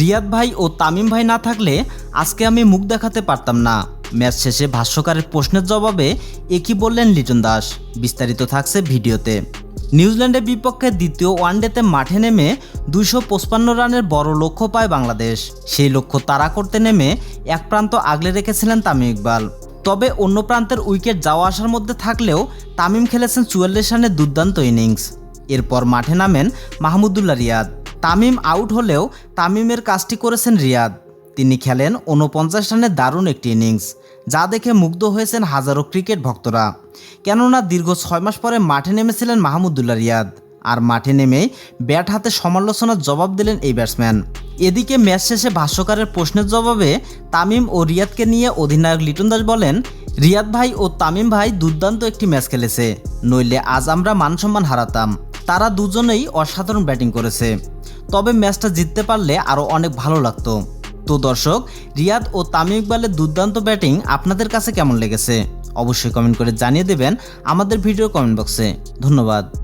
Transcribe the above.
রিয়াদ ভাই ও তামিম ভাই না থাকলে আজকে আমি মুখ দেখাতে পারতাম না। ম্যাচ শেষে ভাষ্যকারের প্রশ্নের জবাবে একই বললেন লিটন দাস? বিস্তারিত থাকছে ভিডিওতে। নিউজিল্যান্ডের বিপক্ষে দ্বিতীয় ওয়ানডেতে মাঠে নেমে দুশো পঁচপান্ন রানের বড় লক্ষ্য পায় বাংলাদেশ। সেই লক্ষ্য তাড়া করতে নেমে এক প্রান্ত আগলে রেখেছিলেন তামিম ইকবাল। তবে অন্য প্রান্তের উইকেট যাওয়া আসার মধ্যে থাকলেও তামিম খেলেছেন চুয়াল্লিশ রানের দুর্দান্ত ইনিংস। এরপর মাঠে নামেন মাহমুদুল্লাহ রিয়াদ। তামিম আউট হলেও তামিমের কাজটি করেছেন রিয়াদ। তিনি খেলেন উনপঞ্চাশ রানের দারুণ একটি ইনিংস, যা দেখে মুগ্ধ হয়েছেন হাজারো ক্রিকেট ভক্তরা। কেননা দীর্ঘ ছয় মাস পরে মাঠে নেমেছিলেন মাহমুদুল্লাহ রিয়াদ, আর মাঠে নেমেই ব্যাট হাতে সমালোচনার জবাব দিলেন এই ব্যাটসম্যান। এদিকে ম্যাচ শেষে ভাষ্যকারের প্রশ্নের জবাবে তামিম ও রিয়াদকে নিয়ে অধিনায়ক লিটন দাস বলেন, রিয়াদ ভাই ও তামিম ভাই দুর্দান্ত একটি ম্যাচ খেলেছে, নইলে আজ আমরা মানসম্মান হারাতাম। তারা দুজনেই অসাধারণ ব্যাটিং করেছে। তবে ম্যাচটা জিততে পারলে আরও অনেক ভালো লাগতো। তো দর্শক, রিয়াদ ও তামিম ইকবালের দুর্দান্ত ব্যাটিং আপনাদের কাছে কেমন লেগেছে? অবশ্যই কমেন্ট করে জানিয়ে দেবেন আমাদের ভিডিও কমেন্ট বক্সে। ধন্যবাদ।